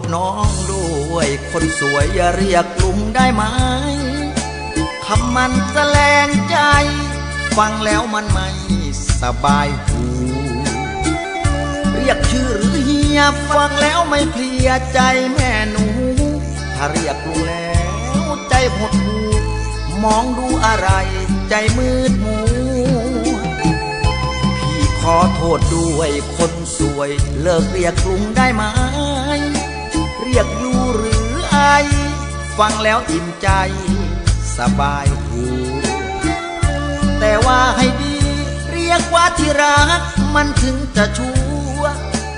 ษน้องด้วยคนสวยอย่าเรียกลุงได้ไหมคำมันแสลงใจ ฟังแล้วมันไม่สบายหู เรียกชื่อหรือเฮียฟังแล้วไม่เพลียใจแม่หนู ถ้าเรียกลุงแล้วใจหดหูมองดูอะไรใจมืดมัวพี่ขอโทษด้วยคนสวย เลิกเรียกลุงได้ไหม รียกอยู่หรือไอ ฟังแล้วอิ่มใจสบายหูแต่ว่าให้ดี เรียกว่าที่รัก มันถึงจะชัว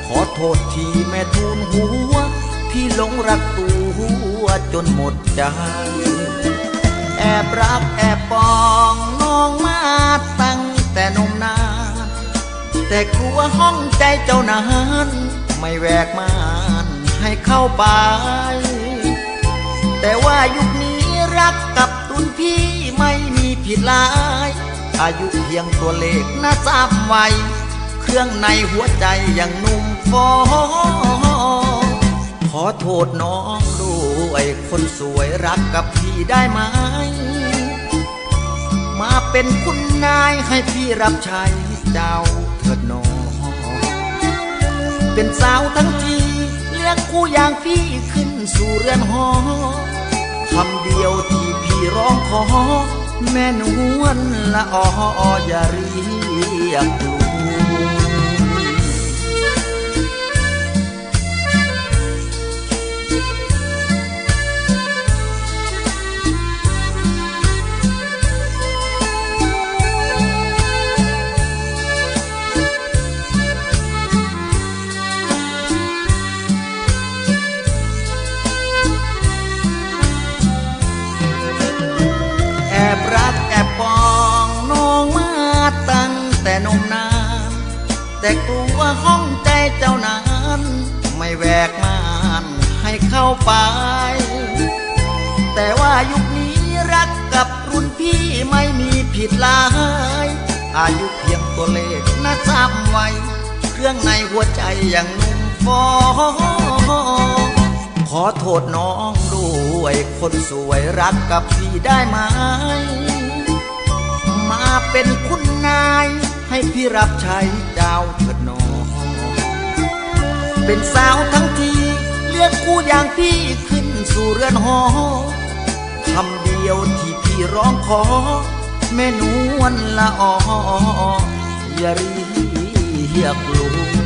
ขอโทษทีแม่ทูลหัว พี่หลงรักตัวจนหมดใจ แอบรักแอบปองน้องมาตั้งแต่นมนาน แต่กลัวห้องใจเจ้านั้นไม่แวกมา ให้เข้าไป แต่ว่ายุคนี้รักกับรุ่นพี่ไม่มีผิดหลาย อายุเพียงตัวเลขนะสามวัยเครื่องในหัวใจยังนุ่มฟอขอโทษน้องด้วยคนสวยรักกับพี่ได้ไหม มาเป็นคุณนายให้พี่รับใช้เจ้าเถิดน้อง เป็นสาวทั้งที ยกคู่อย่างพี่ขึ้นสู่เรือนหอคำเดียวที่พี่ร้องขอ แม่นวลละอออย่าเรียกลู แต่นมนาน แต่กลัวห้องใจเจ้านั้นไม่แวกมานให้เข้าไป แต่ว่ายุคนี้รักกับรุ่นพี่ไม่มีผิดลาย อายุเพียงตัวเลขนะจำไว้เครื่องในหัวใจยังนุ่มฟอขอโทษน้องด้วยคนสวยรักกับพี่ได้ไหม มาเป็นคุณนาย ให้พี่รับใช้ดาวเถิดน้องเป็นสาวทั้งทีเรียกคู่อย่างพี่ขึ้นสู่เรือนหอคำเดียวที่พี่ร้องขอ แม่นวลละอออย่ารีเรียกลุง